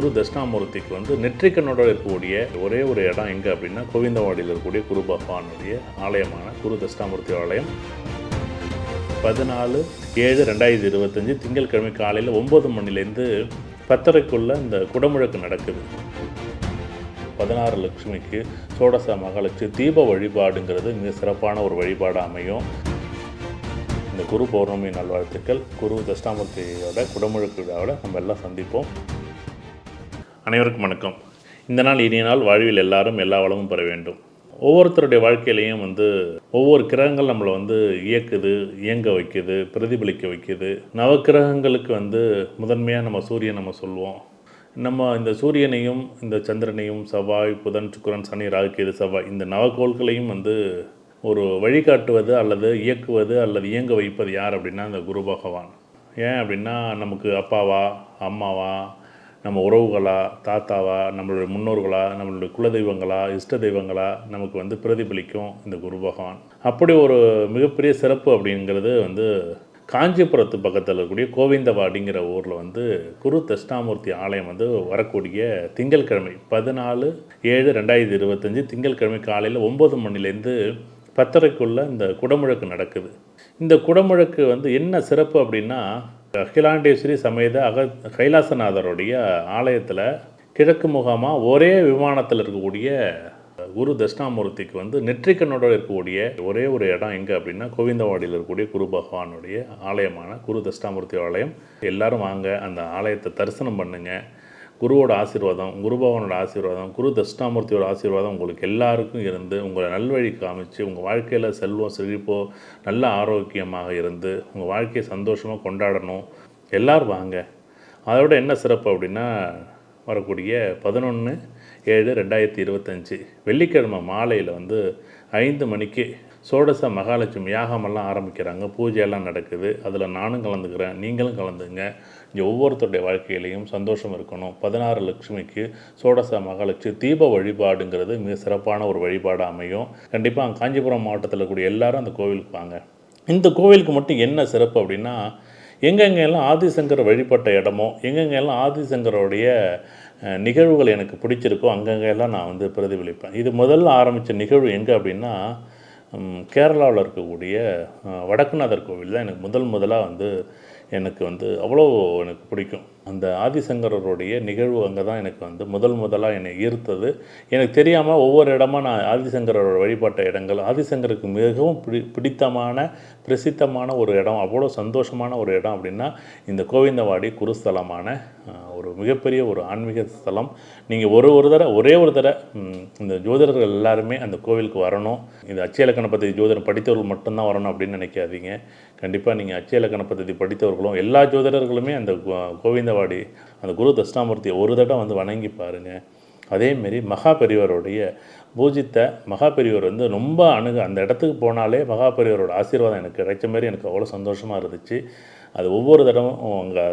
குரு தட்சிணாமூர்த்திக்கு வந்து நெற்றிக்கண்ணோட இருக்கக்கூடிய ஒரே ஒரு இடம் எங்கே அப்படின்னா கோவிந்தவாடியில் இருக்கக்கூடிய குரு பகவானுடைய ஆலயமான குரு தட்சிணாமூர்த்தி ஆலயம். பதினாலு ஏழு ரெண்டாயிரத்தி இருபத்தஞ்சி திங்கட்கிழமை காலையில் ஒம்பது மணிலேருந்து பத்தரைக்குள்ளே இந்த குடமுழக்கு நடக்குது. பதினாறு லட்சுமிக்கு சோடச மகாலட்சுமி தீப வழிபாடுங்கிறது மிக சிறப்பான ஒரு வழிபாடு அமையும். இந்த குரு பௌர்ணமி நல்வாழ்த்துக்கள். குரு தஷ்டாமூர்த்தியோட குடமுழுக்கு விழாவில் நம்ம எல்லாம் சந்திப்போம். அனைவருக்கும் வணக்கம். இந்த நாள் இனிய நாள் வாழ்வில் எல்லாரும் எல்லா வளமும் பெற வேண்டும். ஒவ்வொருத்தருடைய வாழ்க்கையிலையும் வந்து ஒவ்வொரு கிரகங்கள் நம்மளை வந்து இயக்குது இயங்க வைக்குது பிரதிபலிக்க வைக்குது. நவக்கிரகங்களுக்கு வந்து முதன்மையாக நம்ம சூரியன் நம்ம சொல்லுவோம் நம்ம இந்த சூரியனையும் இந்த சந்திரனையும் செவ்வாய் புதன் சுக்கரன் சனி ராகுக்கேது செவ்வாய் இந்த நவக்கோள்களையும் வந்து ஒரு வழிகாட்டுவது அல்லது இயக்குவது அல்லது இயங்க வைப்பது யார் அப்படின்னா இந்த குரு பகவான். ஏன் அப்படின்னா நமக்கு அப்பாவா அம்மாவா நம்ம உறவுகளா தாத்தாவா நம்மளுடைய முன்னோர்களா நம்மளுடைய குலதெய்வங்களா இஷ்ட தெய்வங்களா நமக்கு வந்து பிரதிபலிக்கும் இந்த குரு பகவான். அப்படி ஒரு மிகப்பெரிய சிறப்பு அப்படிங்கிறது வந்து காஞ்சிபுரத்து பக்கத்தில் இருக்கக்கூடிய கோவிந்தவாடிங்கிற ஊரில் வந்து குரு தஷ்ணாமூர்த்தி ஆலயம் வந்து வரக்கூடிய திங்கட்கிழமை பதினாலு ஏழு ரெண்டாயிரத்தி இருபத்தஞ்சி திங்கட்கிழமை காலையில் ஒம்பது மணிலேருந்து பத்தரைக்குள்ளே இந்த குடமுழக்கு நடக்குது. இந்த குடமுழக்கு வந்து என்ன சிறப்பு அப்படின்னா அகிலாண்டேஸ்வரி சமேத அக கைலாசநாதருடைய ஆலயத்தில் கிழக்கு முகமாக ஒரே விமானத்தில் இருக்கக்கூடிய குரு தட்சிணாமூர்த்திக்கு வந்து நெற்றிக்கண்ணோட இருக்கக்கூடிய ஒரே ஒரு இடம் எங்கே அப்படின்னா கோவிந்தவாடியில் இருக்கக்கூடிய குரு பகவானுடைய ஆலயமான குரு தட்சிணாமூர்த்தி ஆலயம். எல்லாரும் வாங்க அந்த ஆலயத்தை தரிசனம் பண்ணுங்கள் குருவோட ஆசீர்வாதம் குருபவனோட ஆசீர்வாதம் குரு தட்சிணாமூர்த்தியோட ஆசீர்வாதம் உங்களுக்கு எல்லாருக்கும் இருந்து உங்களை நல்வழி காமிச்சு உங்கள் வாழ்க்கையில் செல்வம் செழிப்போ நல்ல ஆரோக்கியமாக இருந்து உங்கள் வாழ்க்கையை சந்தோஷமாக கொண்டாடணும். எல்லோரும் வாங்க. அதோட என்ன சிறப்பு அப்படின்னா வரக்கூடிய பதினொன்று ஏழு ரெண்டாயிரத்தி இருபத்தஞ்சி வெள்ளிக்கிழமை மாலையில் வந்து ஐந்து மணிக்கு சோடச மகாலட்சுமி யாகமெல்லாம் ஆரம்பிக்கிறாங்க பூஜையெல்லாம் நடக்குது அதில் நானும் கலந்துக்கிறேன் நீங்களும் கலந்துங்க. இங்கே ஒவ்வொருத்தருடைய வாழ்க்கையிலையும் சந்தோஷம் இருக்கணும். பதினாறு லட்சுமிக்கு சோடச மகாலட்சுமி தீப வழிபாடுங்கிறது மிக சிறப்பான ஒரு வழிபாடு அமையும். கண்டிப்பாக காஞ்சிபுரம் மாவட்டத்தில் கூடிய எல்லாரும் அந்த கோவிலுக்கு வாங்க. இந்த கோவிலுக்கு மட்டும் என்ன சிறப்பு அப்படின்னா எங்கெங்கெல்லாம் ஆதிசங்கர் வழிபட்ட இடமோ எங்கெங்கெல்லாம் ஆதிசங்கரோடைய நிகழ்வுகள் எனக்கு பிடிச்சிருக்கோ அங்கங்கெல்லாம் நான் வந்து பிரதிபலிப்பேன். இது முதல்ல ஆரம்பித்த நிகழ்வு எங்கே அப்படின்னா கேரளாவில் இருக்கக்கூடிய வடக்குநாதர் கோவில் தான் எனக்கு முதல் முதலாக வந்து எனக்கு வந்து அவ்வளோ எனக்கு பிடிக்கும். அந்த ஆதிசங்கரருடைய நிகழ்வு அங்கே தான் எனக்கு வந்து முதல் முதலாக என்னை ஈர்த்தது. எனக்கு தெரியாமல் ஒவ்வொரு இடமா நான் ஆதிசங்கரோட வழிபட்ட இடங்கள் ஆதிசங்கருக்கு மிகவும் பிடி பிடித்தமான பிரசித்தமான ஒரு இடம் அவ்வளோ சந்தோஷமான ஒரு இடம் அப்படின்னா இந்த கோவிந்தவாடி குருஸ்தலமான ஒரு மிகப்பெரிய ஒரு ஆன்மீக ஸ்தலம். நீங்கள் ஒரு ஒரு தடவை ஒரே ஒரு தடவை இந்த ஜோதிடர்கள் எல்லாருமே அந்த கோவிலுக்கு வரணும். இந்த அச்சய கணபதி ஜோதிடம் படித்தவர்கள் மட்டும்தான் வரணும் அப்படின்னு நினைக்காதீங்க. கண்டிப்பாக நீங்கள் அச்சய கணபதி படித்தவர்களும் எல்லா ஜோதிடர்களுமே அந்த கோவிந்தவாடி கோவிந்தவாடி அந்த குரு தட்சிணாமூர்த்தியை ஒரு தடவை வந்து வணங்கி பாருங்கள் அதேமாரி மகா பெரியவருடைய பூஜித்த மகா பெரியவர் வந்து ரொம்ப அணுக அந்த இடத்துக்கு போனாலே மகா பெரியவரோட ஆசீர்வாதம் எனக்கு கிடைச்ச மாதிரி எனக்கு அவ்வளோ சந்தோஷமாக இருந்துச்சு. அது ஒவ்வொரு தடவும் அங்கே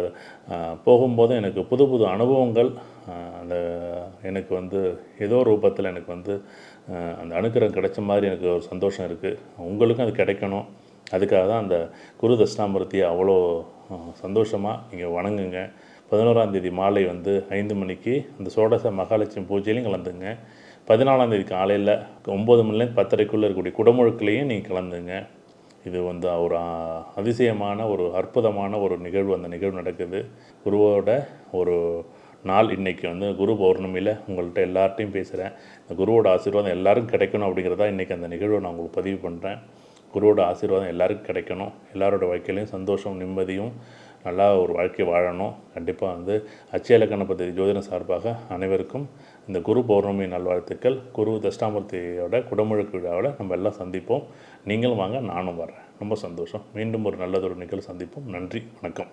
போகும்போதும் எனக்கு புது புது அனுபவங்கள் அந்த எனக்கு வந்து ஏதோ ரூபத்தில் எனக்கு வந்து அந்த அனுக்கிரகம் கிடைச்ச மாதிரி எனக்கு ஒரு சந்தோஷம் இருக்குது உங்களுக்கும் அது கிடைக்கணும். அதுக்காக தான் அந்த குரு தட்சிணாமூர்த்தியை அவ்வளோ சந்தோஷமாக நீங்கள் வணங்குங்க. பதினோராம் தேதி மாலை வந்து ஐந்து மணிக்கு அந்த சோடச மகாலட்சுமி பூஜையிலையும் கலந்துங்க. பதினாலாம் தேதி காலையில் ஒம்பது மணிலேருந்து பத்தரைக்குள்ளே இருக்கக்கூடிய குடமுழுக்குலேயும் நீங்கள் கலந்துங்க. இது வந்து ஒரு அதிசயமான ஒரு அற்புதமான ஒரு நிகழ்வு அந்த நிகழ்வு நடக்குது. குருவோட ஒரு நாள் இன்றைக்கி வந்து குரு பௌர்ணமியில் உங்கள்கிட்ட எல்லார்ட்டையும் பேசுகிறேன் இந்த குருவோட ஆசீர்வாதம் எல்லாருக்கும் கிடைக்கணும் அப்படிங்கிறதா இன்றைக்கி அந்த நிகழ்வை நான் உங்களுக்கு பதிவு பண்ணுறேன் குருவோட ஆசீர்வாதம் எல்லாருக்கும் கிடைக்கணும். எல்லாரோட வாழ்க்கையிலையும் சந்தோஷம் நிம்மதியும் நல்லா ஒரு வாழ்க்கை வாழணும். கண்டிப்பாக வந்து அச்சியலக்கண கணபதி ஜோதிடம் சார்பாக அனைவருக்கும் இந்த குரு பௌர்ணமி நல்வாழ்த்துக்கள். குரு தஷ்டாமூர்த்தியோட குடமுழுக்கு விழாவில் நம்ம எல்லாம் சந்திப்போம். நீங்களும் வாங்க நானும் வரேன். ரொம்ப சந்தோஷம். மீண்டும் ஒரு நல்லதொரு நிகழ்வு சந்திப்போம். நன்றி. வணக்கம்.